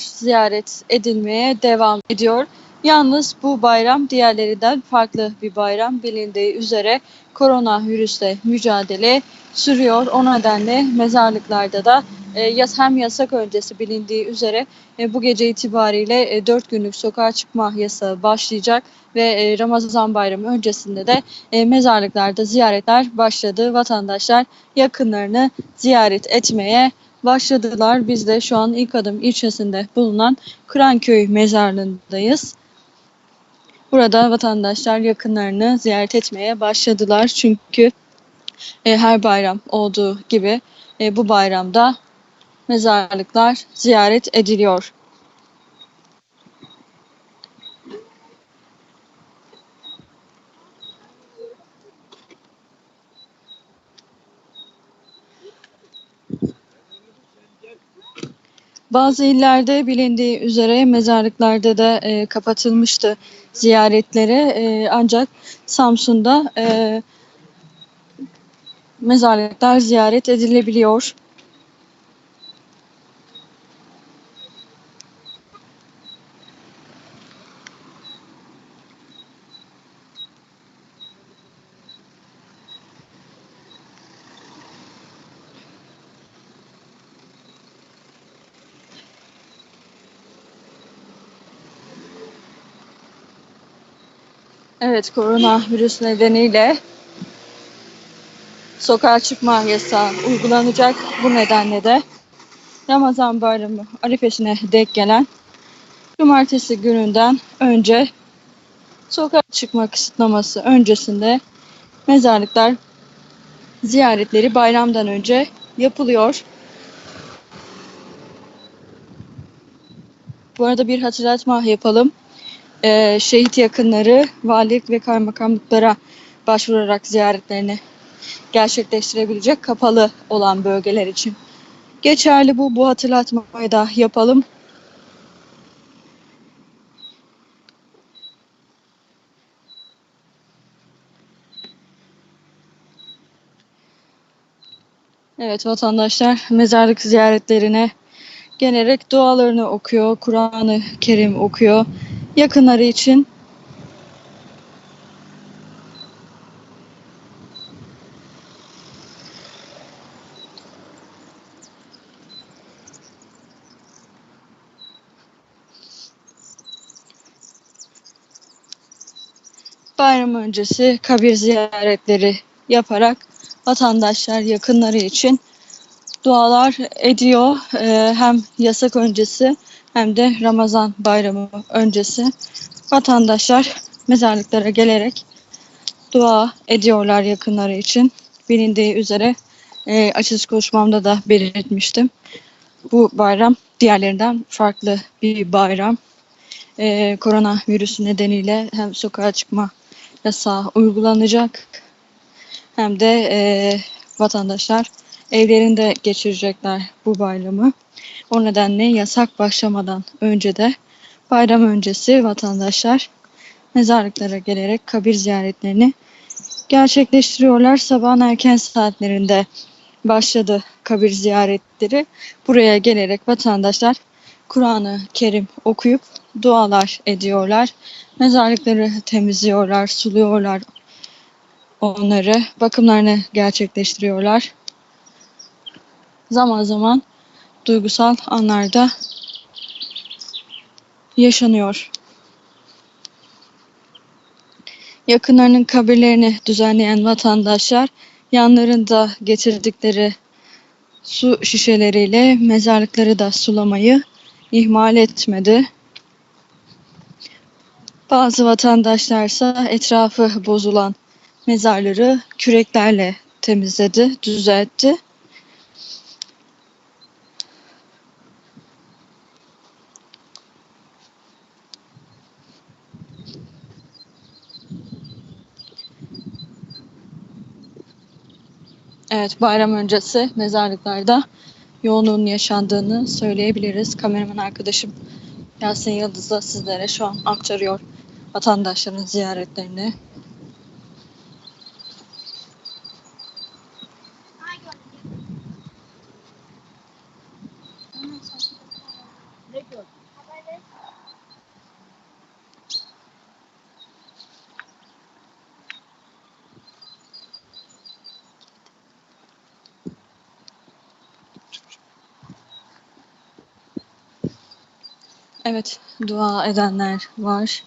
ziyaret edilmeye devam ediyor. Yalnız bu bayram diğerlerinden farklı bir bayram. Bilindiği üzere koronavirüsle mücadele sürüyor. O nedenle mezarlıklarda da e, hem yasak öncesi bilindiği üzere e, bu gece itibariyle e, 4 günlük sokağa çıkma yasağı başlayacak ve e, Ramazan bayramı öncesinde de e, mezarlıklarda ziyaretler başladı. Vatandaşlar yakınlarını ziyaret etmeye başladılar. Biz de şu an ilk adım ilçesinde bulunan Kıranköy mezarlığındayız. Burada vatandaşlar yakınlarını ziyaret etmeye başladılar. Çünkü e, her bayram olduğu gibi e, bu bayramda mezarlıklar ziyaret ediliyor. Bazı illerde bilindiği üzere mezarlıklarda da e, kapatılmıştı ziyaretlere E, ancak Samsun'da e, mezarlıklar ziyaret edilebiliyor. Evet, koronavirüs nedeniyle sokağa çıkma yasağı uygulanacak. Bu nedenle de Ramazan bayramı arifesine denk gelen cumartesi gününden önce sokağa çıkma kısıtlaması öncesinde mezarlıklar ziyaretleri bayramdan önce yapılıyor. Bu arada bir hatırlatma yapalım. Ee, şehit yakınları valilik ve kaymakamlıklara başvurarak ziyaretlerini gerçekleştirebilecek kapalı olan bölgeler için. Geçerli bu. Bu hatırlatmayı da yapalım. Evet vatandaşlar mezarlık ziyaretlerine gelerek dualarını okuyor, Kur'an-ı Kerim okuyor. Yakınları için bayram öncesi kabir ziyaretleri yaparak vatandaşlar yakınları için dualar ediyor. Ee, hem yasak öncesi hem de Ramazan bayramı öncesi vatandaşlar mezarlıklara gelerek dua ediyorlar yakınları için. Bilindiği üzere e, açılış konuşmamda da belirtmiştim. Bu bayram diğerlerinden farklı bir bayram. E, korona virüsü nedeniyle hem sokağa çıkma yasağı uygulanacak hem de e, vatandaşlar evlerinde geçirecekler bu bayramı. O nedenle yasak başlamadan önce de bayram öncesi vatandaşlar mezarlıklara gelerek kabir ziyaretlerini gerçekleştiriyorlar. Sabahın erken saatlerinde başladı kabir ziyaretleri. Buraya gelerek vatandaşlar Kur'an-ı Kerim okuyup dualar ediyorlar. Mezarlıkları temizliyorlar, suluyorlar onları, bakımlarını gerçekleştiriyorlar. Zaman zaman duygusal anlarda yaşanıyor. Yakınlarının kabirlerini düzenleyen vatandaşlar yanlarında getirdikleri su şişeleriyle mezarlıkları da sulamayı ihmal etmedi. Bazı vatandaşlarsa etrafı bozulan mezarları küreklerle temizledi, düzeltti. Evet, bayram öncesi mezarlıklarda yoğunluğun yaşandığını söyleyebiliriz. Kameraman arkadaşım Yasin Yıldız da sizlere şu an aktarıyor vatandaşların ziyaretlerini. Evet, dua edenler var.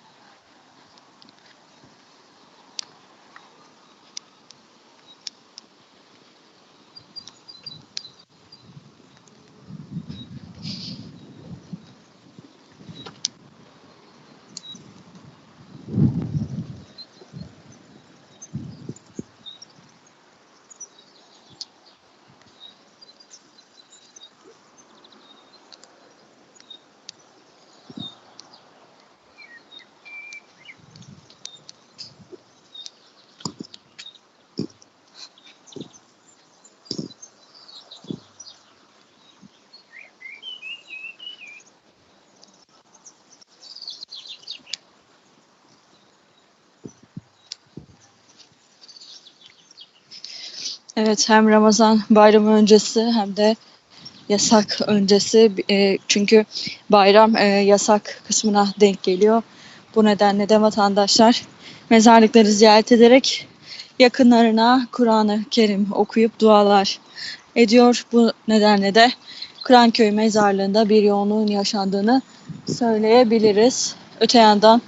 Evet, hem Ramazan bayramı öncesi hem de yasak öncesi. E, çünkü bayram e, yasak kısmına denk geliyor. Bu nedenle de vatandaşlar mezarlıkları ziyaret ederek yakınlarına Kur'an-ı Kerim okuyup dualar ediyor. Bu nedenle de Kur'anköy mezarlığında bir yoğunluğun yaşandığını söyleyebiliriz. Öte yandan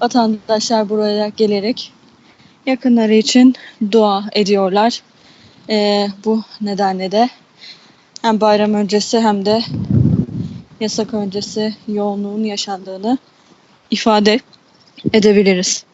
vatandaşlar buraya gelerek yakınları için dua ediyorlar. Ee, bu nedenle de hem bayram öncesi hem de yasak öncesi yoğunluğun yaşandığını ifade edebiliriz.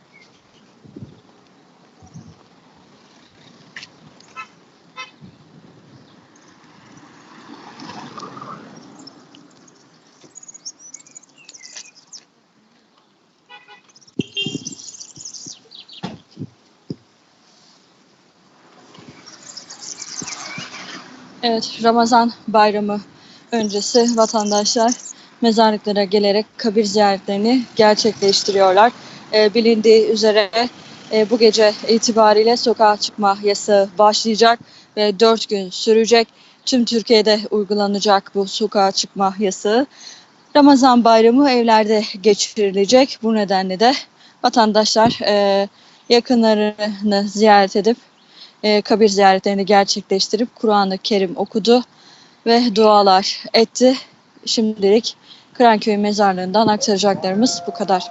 Evet, Ramazan bayramı öncesi vatandaşlar mezarlıklara gelerek kabir ziyaretlerini gerçekleştiriyorlar. Ee, bilindiği üzere e, bu gece itibariyle sokağa çıkma yasağı başlayacak ve 4 gün sürecek. Tüm Türkiye'de uygulanacak bu sokağa çıkma yasağı. Ramazan bayramı evlerde geçirilecek. Bu nedenle de vatandaşlar e, yakınlarını ziyaret edip e, kabir ziyaretlerini gerçekleştirip Kur'an-ı Kerim okudu ve dualar etti. Şimdilik Kıranköy mezarlığından aktaracaklarımız bu kadar.